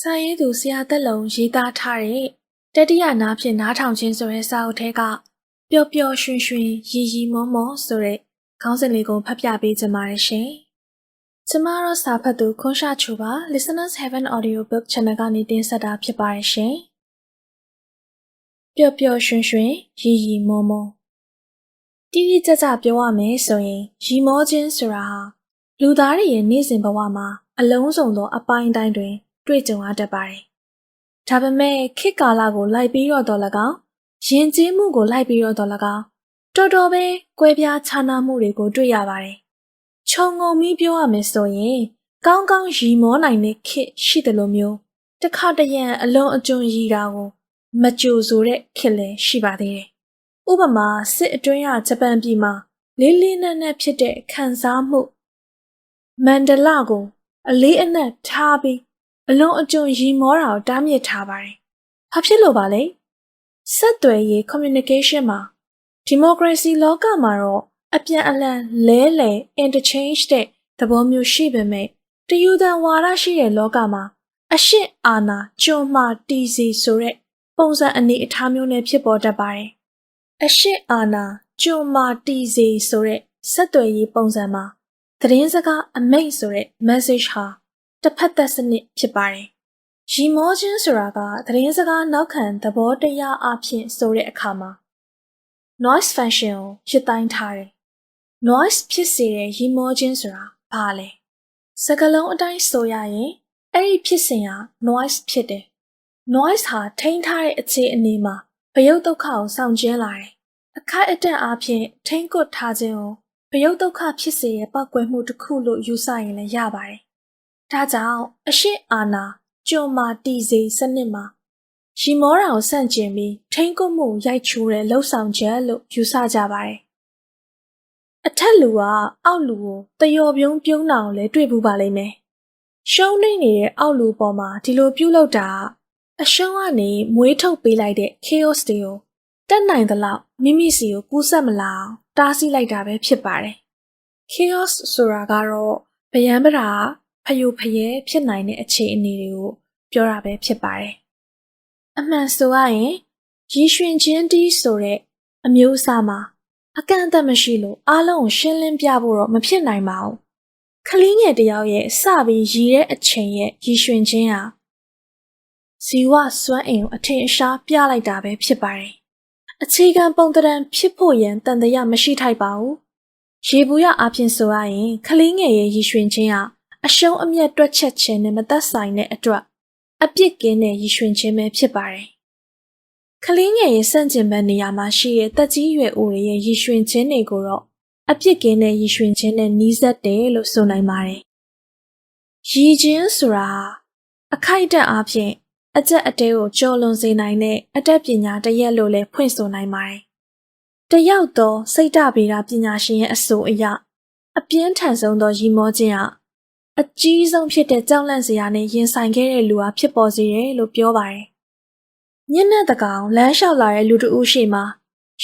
စာရေးသူဆရာသက်လုံးရေးသားထားတဲ့တတိယနားဖြင့်နားထောင်ခြင်းဆိုတဲ့စာအုပ်ထဲကပျော်ပျော်ရွှင်ရွှင်ရီရီမောမောဆိုတဲ့ခေါင်းစဉ်လေးကိုဖတ်ပြပေးချင်ပါတယ်ရှင်။ကျမတို့စာဖတ်သူခွန်ရှာချူပါ Listeners Heaven Audio Book Channel ကနေတင်ဆက်တာဖြစ်ပါတယ်ရှင်။ပျော်ပျော်ရွှင်ရွှင်ရီရီမောမောတိတိကျကျပြောရမယ်ဆိုရင်ရီမောခြင်းဆိုတာဟာလူသားတွေရဲ့နေ့စဉ်ဘဝမှာအလုံးစုံသောအပိုင်းတိုင်းတွင် တွေ့ကြုံရတတ်ပါတယ်။ဒါပေမဲ့ခေတ်ကာလကိုလိုက်ပြီးတော့တော်၎င်းယဉ်ကျေးမှုကိုလိုက်ပြီးတော့တော်၎င်းတော်တော်ပဲကွဲပြားခြားနားမှုတွေကိုတွေ့ရပါတယ်။ခြုံငုံပြီးပြောရမယ်ဆိုရင်ကောင်းကောင်းရီမောနိုင်တဲ့ခေတ်ရှိတယ်လို့မျိုးတစ်ခါတရံအလုံးအကျွံရီတာကိုမကြိုဆိုတဲ့ခေတ်လည်းရှိပါသေးတယ်။ဥပမာစစ်အတွင်းရဂျပန်ပြည်မှာလေးလေးနက်နက်ဖြစ်တဲ့ခံစားမှုမန္တလကိုအလေးအနက်ထားပြီး အလုံးအကျွံရီမောတာကိုတားမြစ်ထားပါတယ်။ဘာဖြစ်လို့ပါလဲ။ဆက်သွယ်ရေး communication မှာ democracy လောကမှာတော့အပြန်အလှန်လဲလှယ် interchange တဲ့သဘောမျိုးရှိပေမဲ့တယူတန်ဝါဒရှိတဲ့လောကမှာအရှင်းအာဏာကျွံမှတီစီဆိုတဲ့ပုံစံအနေအထားမျိုးနဲ့ဖြစ်ပေါ်တတ်ပါတယ်။အရှင်းအာဏာကျွံမှတီစီဆိုတဲ့ဆက်သွယ်ရေးပုံစံမှာသတင်းစကားအမိန့်ဆိုတဲ့ message ဟာ တစ်ဖက်သက်စနစ်ဖြစ်ပါတယ်။ရီမောခြင်းဆိုတာကသတင်းစကားနောက်ခံသဘောတရားအဖြစ်ဆိုတဲ့အခါမှာ noise function ကိုရစ်တိုင်းထားတယ်။ noise ဖြစ်စေတဲ့ရီမောခြင်းဆိုတာဘာလဲ။စကားလုံးအတိုင်းဆိုရရင်အဲ့ဒီဖြစ်စဉ်ဟာ noise ဖြစ်တယ်။ noise ဟာထိန်းထားတဲ့အခြေအနေမှာဘယုတ်ဒုက္ခကိုဆောင်ကျင်းလာတယ်။အခိုက်အတန့်အဖြစ်ထိန်းကွပ်ထားခြင်းကိုဘယုတ်ဒုက္ခဖြစ်စေတဲ့ပောက်ကွယ်မှုတစ်ခုလို့ယူဆရင်လည်းရပါတယ်။ ဒါကြောင့်အရှိအာနာကြုံမာတီစီစနစ်မှာရီမောတာကိုဆန့်ကျင်ပြီးထိန်းကွပ်မှုရိုက်ချိုးတဲ့လှုပ်ဆောင်ချက်လို့ယူဆကြပါတယ်။အထက်လူကအောက်လူကိုတယောပြုံးပြုံးတာကိုလည်းတွေ့ဘူးပါလိမ့်မယ်။ရှုံးနေနေတဲ့အောက်လူပေါ်မှာဒီလိုပြုတ်လောက်တာအရှုံးကနေမွေးထုတ်ပေးလိုက်တဲ့ chaos တွေကိုတက်နိုင်သလောက်မိမိစီကိုကူးဆက်မလာအောင်တားဆီးလိုက်တာပဲဖြစ်ပါတယ်။ chaos ဆိုတာကတော့ဗျံပရာ ဖယိုဖယဲဖြစ်နိုင်တဲ့အခြေအနေတွေကိုပြောတာပဲဖြစ်ပါတယ်။အမှန်ဆိုရရင်ရီရွှင်ချင်းတီးဆိုတဲ့အမျိုးအစားမှာအကန့်အသတ်မရှိလို့အားလုံးကိုရှင်းလင်းပြဖို့တော့မဖြစ်နိုင်ပါဘူး။ကလေးငယ်တယောက်ရဲ့စပြီးရီတဲ့အချိန်ရဲ့ရီရွှင်ချင်းဟာဇီဝစွမ်းအင်ကိုအထင်အရှားပြလိုက်တာပဲဖြစ်ပါတယ်။အခြေခံပုံတံဖြစ်ဖို့ရန်တန်တရားမရှိထိုက်ပါဘူး။ရေဘူးရအပြင်ဆိုရရင်ကလေးငယ်ရဲ့ရီရွှင်ချင်းဟာ အရှုံးအမျက်တွက်ချက်ခြင်းနဲ့မသက်ဆိုင်တဲ့အတွက်အပြစ်ကင်းတဲ့ရီရွှင်ခြင်းပဲဖြစ်ပါတယ်။ကလေးငယ်ရဲ့စန့်ကျင်ဘက်နေရာမှာရှိတဲ့တက်ကြီးရွယ်အိုတွေရဲ့ရီရွှင်ခြင်းတွေကိုတော့အပြစ်ကင်းတဲ့ရီရွှင်ခြင်းနဲ့နှီးစပ်တယ်လို့ဆိုနိုင်ပါတယ်။ရီခြင်းဆိုတာအခိုက်အတန့်အဖြစ်အကျက်အတဲကိုကြော်လွန်စေနိုင်တဲ့အတတ်ပညာတစ်ရက်လို့လည်းဖွင့်ဆိုနိုင်ပါတယ်။တယောက်သောစိတ်ဓာတ်ဗေဒပညာရှင်ရဲ့အဆိုအရအပြင်းထန်ဆုံးသောရီမောခြင်းဟာ အကြီးဆုံးဖြစ်တဲ့ကြောက်လန့်စရာနဲ့ရင်ဆိုင်ခဲ့တဲ့လူဟာဖြစ်ပေါ်စေတယ်လို့ပြောပါတယ်။ညနေတကောင်လမ်းလျှောက်လာတဲ့လူတဦးရှိမှာ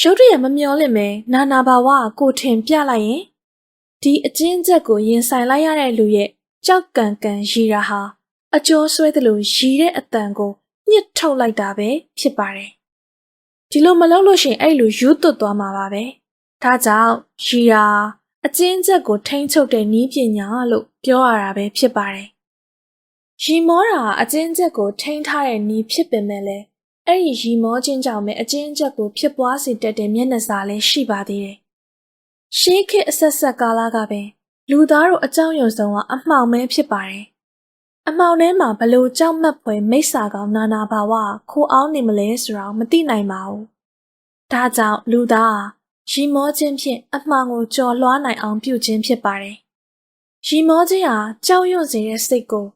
ရုတ်တရက်မမျောလင့်မဲနာနာဘာဝကိုထင်ပြလိုက်ရင်ဒီအကျဉ်းချက်ကိုရင်ဆိုင်လိုက်ရတဲ့လူရဲ့ကြောက်ကန်ကန်ရီတာဟာအကျော်ဆွဲသလိုရီတဲ့အတန်ကိုညှစ်ထုတ်လိုက်တာပဲဖြစ်ပါတယ်။ဒီလိုမလုပ်လို့ရှိရင်အဲ့လိုယူသွတ်သွားမှာပါပဲ။ဒါကြောင့်ရီတာ အကျဉ်းချက်ကိုထိန်းချုပ်တဲ့နည်းပညာလို့ပြောရတာပဲဖြစ်ပါတယ်။ရီမောတာအကျဉ်းချက်ကိုထိန်းထားတဲ့နည်းဖြစ်ပေမဲ့လည်းအဲ့ဒီရီမောခြင်းကြောင့်ပဲအကျဉ်းချက်ကိုဖြစ်ပွားစေတတ်တဲ့မျက်နှာစာလည်းရှိပါသေးတယ်။ရှေးခေတ်အဆက်ဆက်ကာလကပင်လူသားတို့အကြောင်းရုံဆုံးကအမှောင်ပဲဖြစ်ပါတယ်။အမှောင်ထဲမှာဘလို့ကြောက်မက်ဖွယ်မိစ္ဆာကောင်နာနာဘာဝခိုးအောင်နေမလဲဆိုတာမသိနိုင်ပါဘူး။ဒါကြောင့်လူသား ရီမောခြင်းဖြင့်အမှောင်ကိုကျော်လွှားနိုင်အောင်ပြုခြင်းဖြစ်ပါတယ်။ရီမောခြင်းဟာကြောက်ရွံ့စေတဲ့စိတ်ကို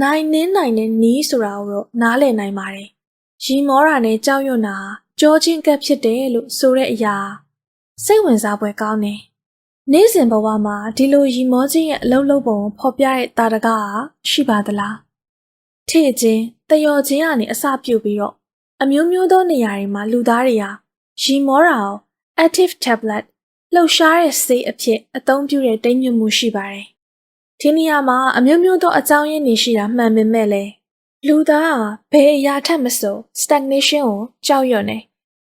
နိုင်နှင်းနိုင်တဲ့နီးဆိုတာကိုတော့နားလည်နိုင်ပါတယ်။ရီမောတာနဲ့ကြောက်ရွံ့တာကြောချင်းကပ်ဖြစ်တယ်လို့ဆိုတဲ့အရာစိတ်ဝင်စားဖွယ်ကောင်းတယ်။နေ့စဉ်ဘဝမှာဒီလိုရီမောခြင်းရဲ့အလုံးလုံးပုံဖော်ပြတဲ့တာတကားရှိပါသလား။ထေခြင်းတယောခြင်းကနေအစပြုပြီးတော့အမျိုးမျိုးသောနေရာတွေမှာလူသားတွေဟာရီမောတာကို active tablet လှုပ်ရှားတဲ့ဆေးအဖြစ်အသုံးပြုတဲ့တိမ်မြုပ်မှုရှိပါတယ်။ဒီနေရာမှာအမျိုးမျိုးသောအကြောင်းရင်းတွေရှိတာမှန်ပေမဲ့လည်းလူသားဘယ်အရာထက်မဆို stagnation ကိုကြောက်ရွံ့နေ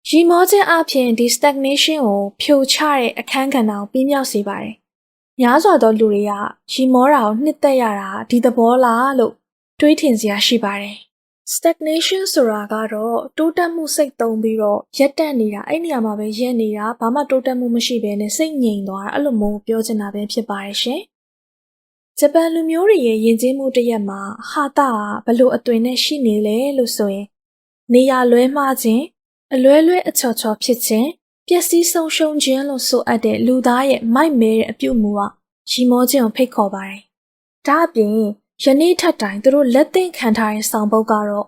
ရီမောခြင်းအပြင်ဒီ stagnation ကိုဖြိုချတဲ့အခန်းကဏ္ဍကိုပြီးမြောက်စေပါတယ်။များစွာသောလူတွေကရီမောတာကိုနှစ်သက်ရတာဒီသဘောလားလို့တွေးထင်စရာရှိပါတယ်။ stagnation ဆိုတာကတော့တိုးတက်မှုစိတ်သုံးပြီးတော့ရက်တက်နေတာအဲ့နေရာမှာပဲရက်နေတာဘာမှတိုးတက်မှုမရှိဘဲနဲ့စိတ်ငြိမ်သွားတာအဲ့လိုမျိုးပြောချင်တာပဲဖြစ်ပါတယ်ရှင်။ဂျပန်လူမျိုးတွေရဲ့ယဉ်ကျေးမှုတစ်ရက်မှာဟာတာကဘလို့အသွင်နဲ့ရှိနေလဲလို့ဆိုရင်နေရလွဲမှားခြင်းအလွဲလွဲအချော်ချော်ဖြစ်ခြင်းပျက်စီးဆုံးရှုံးခြင်းလို့ဆိုအပ်တဲ့လူသားရဲ့မိုက်မဲတဲ့အပြုအမူကရီမောခြင်းကိုဖိတ်ခေါ်ပါတယ်။ဒါအပြင် ယနေ့ထက်တိုင်သူတို့လက်သိမ့်ခံထားတဲ့ဆောင်ပုဒ်ကတော့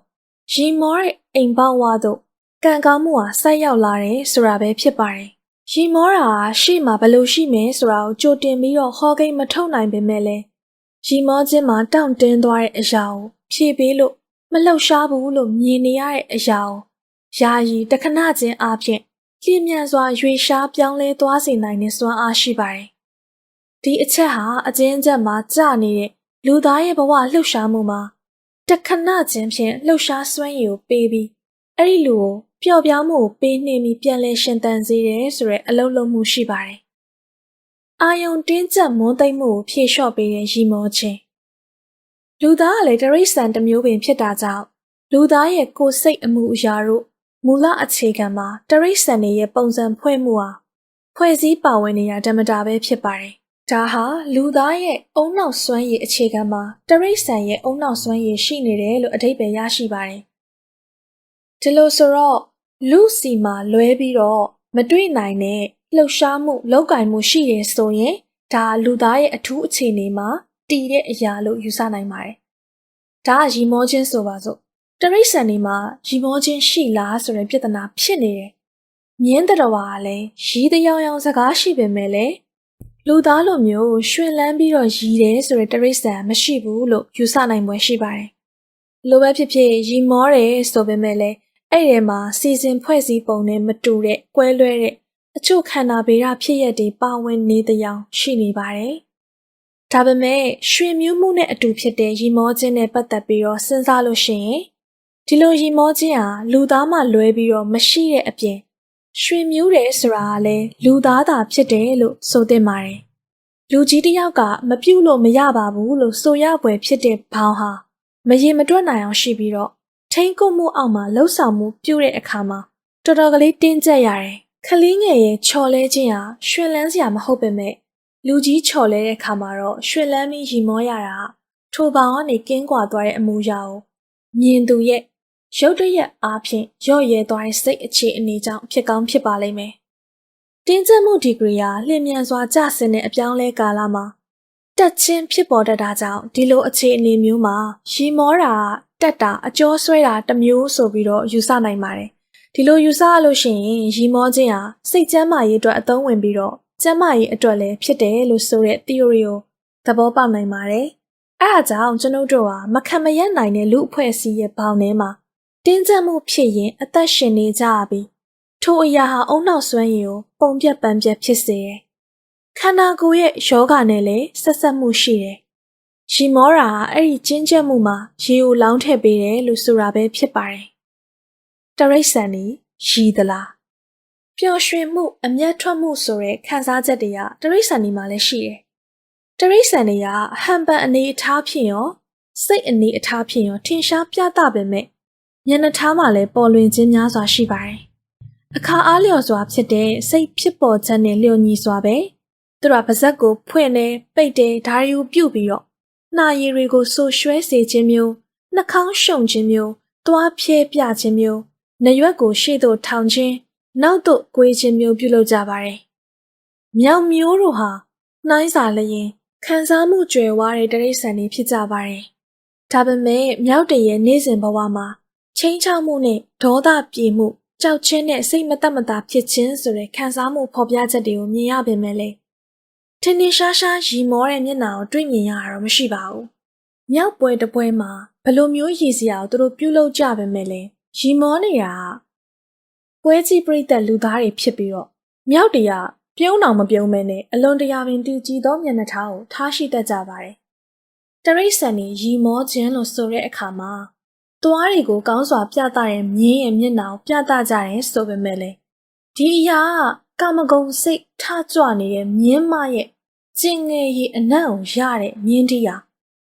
ရီမောတဲ့အိမ်ပေါဝါတို့ကံကောင်းမှုဟာဆိုက်ရောက်လာတယ်ဆိုတာပဲဖြစ်ပါတယ်။ရီမောတာရှေ့မှာဘလို့ရှိမယ်ဆိုတာကိုကြိုတင်ပြီးတော့ဟောကိန်းမထုတ်နိုင်ပေမဲ့လည်းရီမောခြင်းမှာတောင့်တင်းသွားတဲ့အရာကိုဖြည့်ပေးလို့မလှုပ်ရှားဘူးလို့မြင်နေရတဲ့အရာကိုယာယီတခဏချင်းအပြင်လျင်မြန်စွာရွေရှားပြောင်းလဲသွားစေနိုင်တဲ့စွမ်းအားရှိပါတယ်။ဒီအချက်ဟာအကျဉ်းချက်မှာကြာနေတဲ့ လူသားရဲ့ဘဝလှုပ်ရှားမှုမှာတခဏချင်းဖြင့်လှုပ်ရှားစွမ်းရည်ကိုပေးပြီးအဲ့ဒီလူကိုပျော့ပြောင်းမှုကိုပေးနှင်းပြီးပြန်လဲရှင်သန်စေတယ်ဆိုတဲ့အလုပ်လုပ်မှုရှိပါတယ်အာယုံတင်းကျပ်မွန်းသိမ့်မှုကိုဖြေလျှော့ပေးတဲ့ရီမောခြင်းလူသားကလည်းတရိษံတစ်မျိုးပင်ဖြစ်တာကြောင့်လူသားရဲ့ကိုယ်စိတ်အမှုအရာတို့မူလအခြေခံမှာတရိษံတွေရဲ့ပုံစံဖွဲ့မှုဟာဖွဲ့စည်းပါဝင်နေတာဓမ္မတာပဲဖြစ်ပါတယ်။ ဒါဟာလူသားရဲ့အုံနောက်စွမ်းရည်အခြေခံမှာတရိษံရဲ့အုံနောက်စွမ်းရည်ရှိနေတယ်လို့အဓိပ္ပာယ်ရရှိပါတယ်။ဒီလိုဆိုတော့လူစီမှာလွဲပြီးတော့မတွေ့နိုင်တဲ့လှုပ်ရှားမှုလောက်ကင်မှုရှိတယ်ဆိုရင်ဒါလူသားရဲ့အထူးအခြေအနေမှာတည်တဲ့အရာလို့ယူဆနိုင်ပါတယ်။ဒါကရီမောခြင်းဆိုပါစို့တရိษံနေမှာရီမောခြင်းရှိလားဆိုတဲ့ပြဿနာဖြစ်နေတယ်။မြင်းတတော်ကလည်းရီးတယောင်ယောင်စကားရှိပေမဲ့လည်း လူသားလိုမျိုးရွှင်လန်းပြီးတော့ရီးတယ်ဆိုတဲ့တရိษံမရှိဘူးလို့ယူဆနိုင်ပွဲရှိပါတယ်။လိုပဲဖြစ်ဖြစ်ရီမောတယ်ဆိုပေမဲ့လည်းအဲ့ဒီမှာစီစဉ်ဖွဲ့စည်းပုံနဲ့မတူတဲ့ကွဲလွဲတဲ့အချို့ခန္ဓာဗေဒဖြစ်ရတဲ့ပါဝင်နေတဲ့ရောင်ရှိနေပါတယ်။ဒါပေမဲ့ရွှေမျိုးမှုနဲ့အတူဖြစ်တဲ့ရီမောခြင်းနဲ့ပတ်သက်ပြီးတော့စဉ်းစားလို့ရှိရင်ဒီလိုရီမောခြင်းဟာလူသားမှလွဲပြီးတော့မရှိတဲ့အပြင် ရွှေမျိုးတယ်ဆိုတာကလည်းလူသားသာဖြစ်တယ်လို့ဆိုသင့်ပါတယ်။လူကြီးတယောက်ကမပြုတ်လို့မရပါဘူးလို့ဆိုရပွဲဖြစ်တဲ့ဘောင်ဟာမရေမတွက်နိုင်အောင်ရှိပြီးတော့ထိန်ကုတ်မှုအောက်မှာလှုပ်ဆောင်မှုပြုတဲ့အခါမှာတော်တော်ကလေးတင်းကျပ်ရတယ်ခလင်းငယ်ရဲ့ချော်လဲခြင်းဟာရွှင်လန်းစရာမဟုတ်ပေမဲ့လူကြီးချော်လဲတဲ့ခါမှာတော့ရွှင်လန်းပြီးရီမောရတာထိုပေါင်ကနေကင်းကွာသွားတဲ့အမူအရာကိုမြင်သူရဲ့ ရုတ်တရက်အားဖြင့်ရော့ရဲသွားတဲ့စိတ်အခြေအနေကြောင့်ဖြစ်ကောင်းဖြစ်ပါလိမ့်မယ်။တင်းကျပ်မှုဒီဂရီဟာလျင်မြန်စွာကျဆင်းတဲ့အပြောင်းလဲကာလမှာတက်ချင်းဖြစ်ပေါ်တတ်တာကြောင့်ဒီလိုအခြေအနေမျိုးမှာရီမောတာတက်တာအကျော်ဆွဲတာတစ်မျိုးဆိုပြီးတော့ယူဆနိုင်ပါတယ်ဒီလိုယူဆရလို့ရှိရင်ရီမောခြင်းဟာစိတ်ကျမ်းမာရေးအတွက်အသုံးဝင်ပြီးတော့ကျမ်းမာရေးအတွက်လည်းဖြစ်တယ်လို့ဆိုတဲ့ theory ကိုသဘောပေါက်နိုင်ပါတယ်။အဲဒါကြောင့်ကျွန်ုပ်တို့ဟာမခံမရက်နိုင်တဲ့လူအဖွဲ့အစည်းရဲ့ဘောင်ထဲမှာ တင်းကျပ်မှုဖြစ်ရင်အသက်ရှင်နေကြရပြီးထိုအရာဟာအုံနောက်စွမ်းရည်ကိုပုံပြက်ပန်းပြက်ဖြစ်စေတယ်။ခန္ဓာကိုယ်ရဲ့ယောဂနဲ့လည်းဆက်ဆက်မှုရှိတယ်။ရီမောတာဟာအဲ့ဒီကျဉ်းကျပ်မှုမှာရေကိုလောင်းထည့်ပေးတယ်လို့ဆိုတာပဲဖြစ်ပါတယ်တရိษံနေရည်သလားပျော်ရွှင်မှုအမျက်ထွက်မှုဆိုတဲ့ခံစားချက်တွေကတရိษံနေမှာလည်းရှိတယ်။တရိษံတွေကဟန်ပန်အနေအထားဖြင့်ရောစိတ်အနေအထားဖြင့်ရောထင်ရှားပြသပေမဲ့ မျက်နှာထားမှာလည်းပေါ်လွင်ခြင်းများစွာရှိပါတယ်။အခါအားလျော်စွာဖြစ်တဲ့စိတ်ဖြစ်ပေါ်ချက်နဲ့လျော်ညီစွာပဲသူတို့ကပါဇက်ကိုဖွင့်နေပိတ်တယ်ဓာရီကိုပြုတ်ပြီးတော့နှာရည်တွေကိုဆူရွှဲစေခြင်းမျိုးနှာခေါင်းရှုံခြင်းမျိုးသွားဖြဲပြခြင်းမျိုးနရွက်ကိုရှေ့သို့ထောင်ခြင်းနောက်သို့ကွေးခြင်းမျိုးပြုလုပ်ကြပါတယ်။မြောင်မျိုးတို့ဟာနှိုင်းစာလျင်ခံစားမှုကြွယ်ဝတဲ့တရိษံတွေဖြစ်ကြပါတယ်။ဒါပေမဲ့မြောက်တရဲ့နေ့စဉ်ဘဝမှာ ချင်းချောက်မှုနဲ့ဒေါသပြေမှုကြောက်ချင်းနဲ့စိတ်မသက်မသာဖြစ်ခြင်းဆိုတဲ့ခံစားမှုဖော်ပြချက်တွေကိုမြင်ရပေမဲ့လေထင်ထင်ရှားရှားရီမောတဲ့မျက်နှာကိုတွေ့မြင်ရတာတော့မရှိပါဘူး။မြောက်ပွဲတစ်ပွဲမှာဘလိုမျိုးရည်စရာကိုသူတို့ပြုလုပ်ကြပေမဲ့လေရီမောနေတာပွဲကြီးပြိသက်လူသားတွေဖြစ်ပြီးတော့မြောက်တရပြုံးအောင်မပြုံးမဲနဲ့အလွန်တရာပင်တည်ကြည်သောမျက်နှာထားကိုထားရှိတတ်ကြပါတယ်။တရိษံနေရီမောခြင်းလို့ဆိုတဲ့အခါမှာ သွားတွေကိုကောင်းစွာပြသတဲ့မြင်းရဲ့မျက်နှာကိုပြသကြတယ်ဆိုပေမဲ့လေဒီအရာကကာမဂုဏ်စိတ်ထကြွနေတဲ့မြင်းမရဲ့ကျင်ငယ်ရည်အနံ့ကိုရတဲ့မြင်းတီးဟာ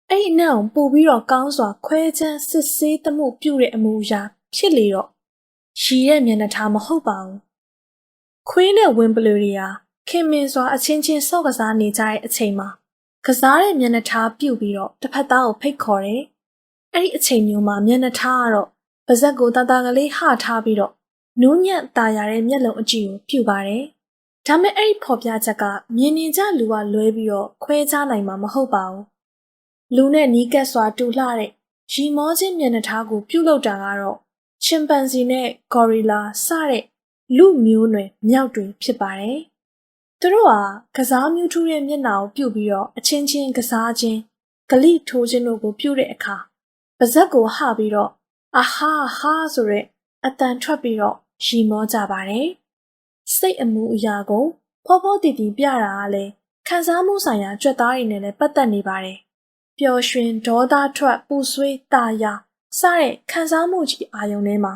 အဲ့ဒီအနံ့ကိုပို့ပြီးတော့ကောင်းစွာခွဲချမ်းစစ်ဆေးသမှုပြုတဲ့အမူအရာဖြစ်လေတော့ရည်ရဲ့မျက်နှာထားမဟုတ်ပါဘူးခွေးနဲ့ဝင်းပလူတွေဟာခင်မင်စွာအချင်းချင်းဆော့ကစားနေကြတဲ့အချိန်မှာကစားတဲ့မျက်နှာထားပြုတ်ပြီးတော့တစ်ဖက်သားကိုဖိတ်ခေါ်တယ် အဲ့ဒီအချိန်မျိုးမှာမျက်နှာထားကတော့ပါဇက်ကိုတာတာကလေးဟထားပြီးတော့နူးညံ့ตาရတဲ့မျက်လုံးအကြည့်ကိုပြုပါတယ်။ဒါမဲ့အဲ့ဒီဖော်ပြချက်ကမြင်နေကြလူကလွဲပြီးတော့ခွဲခြားနိုင်မှာမဟုတ်ပါဘူး။လူနဲ့နီးကပ်စွာတူလှတဲ့ရီမောချင်းမျက်နှာထားကိုပြုတ်လောက်တာကတော့ချင်ပန်စီနဲ့ဂေါ်ရီလာစတဲ့လူမျိုးနွယ်မြောက်တွေဖြစ်ပါတယ်။သူတို့ဟာကစားမျိုးထူးတဲ့မျက်နှာကိုပြုတ်ပြီးတော့အချင်းချင်းကစားခြင်းဂလိထိုးခြင်းတို့ကိုပြုတ်တဲ့အခါ ပါဇက်ကိုဟပြီးတော့အဟာဟာဆိုတဲ့အတန်ထွက်ပြီးတော့ရီမောကြပါတယ်။စိတ်အမှုအရာကိုဖောဖောတည်တည်ပြတာကလည်းခံစားမှုဆိုင်ရာကြွက်သားတွေနဲ့လည်းပတ်သက်နေပါတယ်။ပျော်ရွှင်ဒေါသထွက်ပူဆွေးတာယာစတဲ့ခံစားမှုကြီးအာယုံထဲမှာ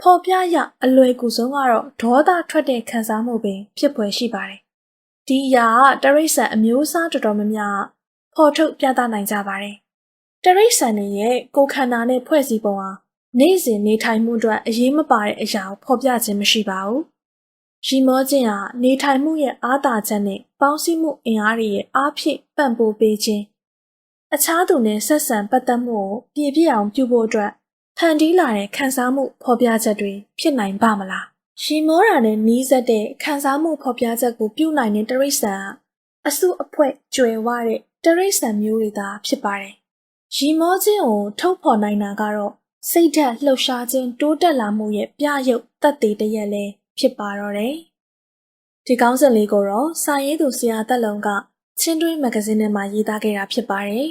ဖော်ပြရအလွယ်ကူဆုံးကတော့ဒေါသထွက်တဲ့ခံစားမှုပင် ဖြစ်ပွယ်ရှိပါတယ်။ဒီအရာကတရိษံအမျိုးအစားတော်တော်များများဖော်ထုတ်ပြသနိုင်ကြပါတယ်။ တရိษံတွေရဲ့ကိုယ်ခန္ဓာနဲ့ဖွဲ့စည်းပုံဟာနေ့စဉ်နေထိုင်မှုအတွက်အရေးမပါတဲ့အရာကိုဖော်ပြခြင်းမရှိပါဘူး။ရီမောခြင်းဟာနေထိုင်မှုရဲ့အားသာချက်နဲ့ပေါင်းစည်းမှုအင်အားတွေရဲ့အားဖြင့်ပံ့ပိုးပေးခြင်းအခြားသူနဲ့ဆက်ဆံပတ်သက်မှုကိုပြည့်ပြည့်အောင်ပြုဖို့အတွက်ဖန်တီးလာတဲ့ခံစားမှုဖော်ပြချက်တွေဖြစ်နိုင်ပါမလား။ရီမောတာနဲ့နီးစပ်တဲ့ခံစားမှုဖော်ပြချက်ကိုပြုနိုင်တဲ့တရိษံကအစုအဖွဲ့ကျွယ်ဝတဲ့တရိษံမျိုးတွေသာဖြစ်ပါတယ်။ ရီမောခြင်းကိုထုတ်ဖော်နိုင်တာကတော့စိတ်ဓာတ်လှုပ်ရှားခြင်းတိုးတက်လာမှုရဲ့ပြရုပ်သက်သေတရက်လည်းဖြစ်ပါတော့တယ်။ဒီကောင်းစဉ်လေးကိုတော့စာရေးသူဆရာတက်လုံကချင်းတွင်းမဂ္ဂဇင်းထဲမှာရေးသားခဲ့တာဖြစ်ပါတယ်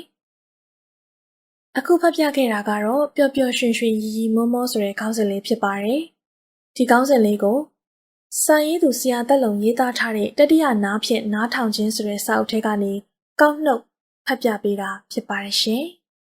။အခုဖတ်ပြခဲ့တာကတော့ပျော်ပျော်ရွှင်ရွှင်ရီရီမောမောဆိုတဲ့ကောင်းစဉ်လေးဖြစ်ပါတယ်။ဒီကောင်းစဉ်လေးကိုစာရေးသူဆရာတက်လုံရေးသားထားတဲ့တတိယနားဖြင့်နားထောင်ခြင်းဆိုတဲ့စာအုပ်ထဲကနေကောက်နှုတ်ဖတ်ပြပေးတာဖြစ်ပါတယ်ရှင်။